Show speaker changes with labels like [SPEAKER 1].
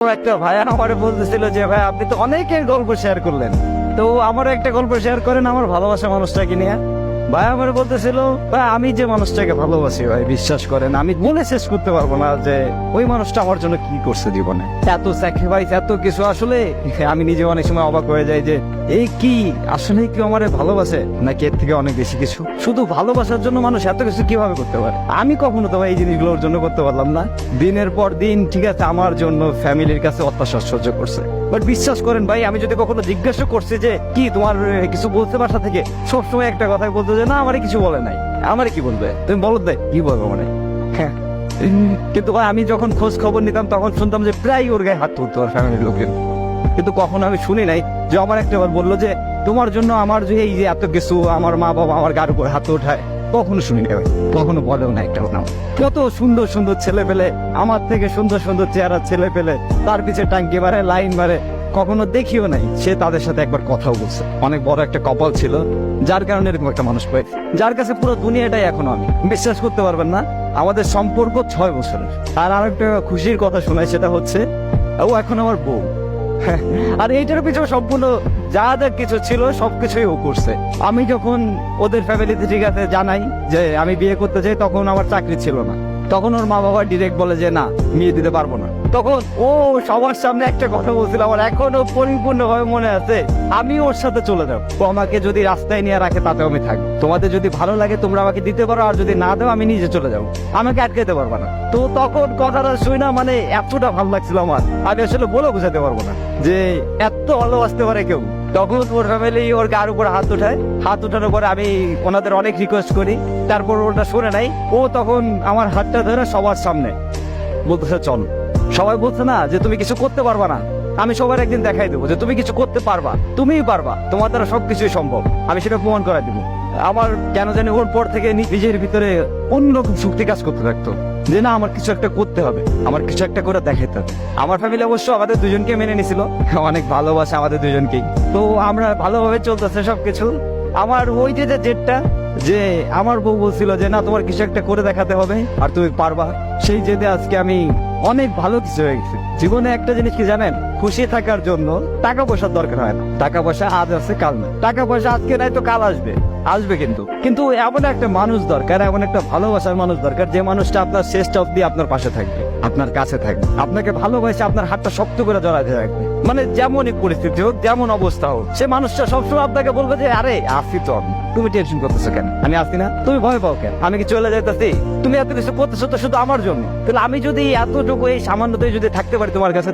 [SPEAKER 1] একটা ভাই আমার বলতেছিল যে, ভাই, আপনি তো অনেকের গল্প শেয়ার করলেন। তো আমার একটা গল্প শেয়ার করেন আমার ভালোবাসা মানুষটাকে নিয়ে। ভাই আমার বলতেছিল, ভাই, আমি যে মানুষটাকে ভালোবাসি, ভাই, বিশ্বাস করেন, আমি বলে শেষ করতে পারব না যে ওই মানুষটা আমার জন্য কি করছে জীবনে। এত স্যাক্রিফাইস এত কিছু, আসলে আমি নিজে অনেক সময় অবাক হয়ে যাই যে, এই কি? আসলে কি আমার ভালোবাসে? নাকি এর থেকে অনেক বেশি কিছু? শুধু ভালোবাসার জন্য মানুষ এত কিছু কীভাবে করতে পারে? আমি কখনো তো এই জিনিসগুলোর জন্য করতে পারলাম না। দিনের পর দিন, ঠিক আছে, আমার জন্য ফ্যামিলির কাছে অত্যাচার সহ্য করছে। বাট বিশ্বাস করেন ভাই, আমি যদি কখনো জিজ্ঞাসা করছি যে, কি তোমার কিছু বলতে বাসা থেকে? সবসময় একটা কথাই বলতো যে, না, আমারে কিছু বলে নাই। আমারে কি বলবে? তুমি বলো দে কি বলব মানে হ্যাঁ। কিন্তু ভাই, আমি যখন খোঁজ খবর নিতাম, তখন শুনতাম যে, প্রায় ওর গায়ে হাত তুলতো ওর ফ্যামিলির লোকের। কিন্তু কখনো আমি শুনি নাই যে আমার একটা বলল যে, তোমার জন্য আমার যে এই যে এত কিছু, আমার মা বাবা আমার গার উপর হাত ওঠায়। কখনো শুনি নাই। কখনো বলেও না একটা নাম। কত সুন্দর সুন্দর ছেলে পেলে, আমার থেকে সুন্দর সুন্দর চেহারা ছেলে পেলে, তার পিছে টাঙ্কি মারে, লাইন মারে, কখনো দেখিও নাই। সে তাদের সাথে একবার কথাও বলছে। অনেক বড় একটা কপাল ছিল, যার কারণে এরকম একটা মানুষ পাই। যার কাছে পুরো দুনিয়াটাই এখনও আমি। বিশ্বাস করতে পারবেন না, আমাদের সম্পর্ক ছয় বছরের। আর আরেকটা খুশির কথা শোনাই, সেটা হচ্ছে, ও এখন আমার বউ। আর এইটার পিছনে সম্পূর্ণ যা যা কিছু ছিল, সবকিছুই ও করছে। আমি যখন ওদের ফ্যামিলিতে ঠিক আছে জানাই যে আমি বিয়ে করতে চাই, তখন আমার চাকরি ছিল না। তখন ওর মা বাবা ডিরেক্ট বলে যে, না, বিয়ে দিতে পারব না। তখন ও সবার সামনে একটা কথা বলছিল, আমার এখনও পরিপূর্ণভাবে মনে আছে, আমি ওর সাথে চলে যাব। আমাকে যদি রাস্তায় নিয়ে রাখে তাতে আমি থাকব। তোমাদের যদি ভালো লাগে, তোমরা আমাকে দিতে পারো, আর যদি না দাও, আমি নিজে চলে যাব। আমাকে আটকাতে পারবে না। তো তখন কথাটা শুই না মানে এতটা ভালো লাগছিল আমার। আমি আসলে বলে বোঝাতে পারব না যে এত ভালোবাসতে পারে কেউ। তখন ওর ফ্যামিলি ওর গার উপর হাত উঠায়। হাত উঠানোর পরে আমি ওনাদের অনেক রিকোয়েস্ট করি। তারপর ওটা শুনে নাই। ও তখন আমার হাতটা ধরে সবার সামনে বলতেছে, চল। সবাই বলছে না যে তুমি কিছু করতে পারবা না। আমি সবার একদিন দেখাই দেবো যে তুমি কিছু করতে পারবা। তুমিই পারবা। তোমার দ্বারা সবকিছুই সম্ভব। আমি সেটা প্রমাণ করাই দিব। আমার কেন জানি ওর পর থেকে নিজের ভিতরে অন্যরকম শক্তি কাজ করতে থাকতো। যে না, আমার কিছু একটা করতে হবে। আমার কিছু একটা করে দেখাতে হবে। আমার ফ্যামিলি অবশ্য আমাদের দুজনকে মেনে নিছিল। অনেক ভালোবাসে আমাদের দুজনকেই। তো আমরা ভালোভাবে চলতেছে সবকিছু। আমার ওই যে জেদটা যে আমার বউ বলছিল যে, না, তোমার কিছু একটা করে দেখাতে হবে। আর তুমি পারবা। সেই জেদে আজকে আমি অনেক ভালো কিছু হয়ে গেছে। জীবনে একটা জিনিস কি জানেন? খুশি থাকার জন্য টাকা পয়সার দরকার হয় না। টাকা পয়সা আজ আছে, কাল না টাকা পয়সা আজকে নাই তো কাল আসবে। আসবে কিন্তু। কিন্তু এমন একটা মানুষ দরকার, এমন একটা ভালোবাসার মানুষ দরকার যে মানুষটা আপনার শেষটা অব্দি আপনার পাশে থাকবে। আপনার কাছে থাকবে। আপনাকে ভালোবাসে আপনার হাতটা শক্ত করে জড়াতে থাকবে। মানে যেমনই পরিস্থিতি হোক, যেমন অবস্থা হোক, সে মানুষটা সবসময় আপনাকে বলবে যে, আরে, আসি তো। তুমি টেনশন করতেছো কেন? আমি আসি না? তুমি ভয় পাও কেন? আমি কি চলে যাইতেছি? তুমি এত কিছু করতেছো তো শুধু আমার জন্য। তাহলে আমি যদি এতটুকু এই সামান্যতে যদি থাকতে পারি তোমার কাছে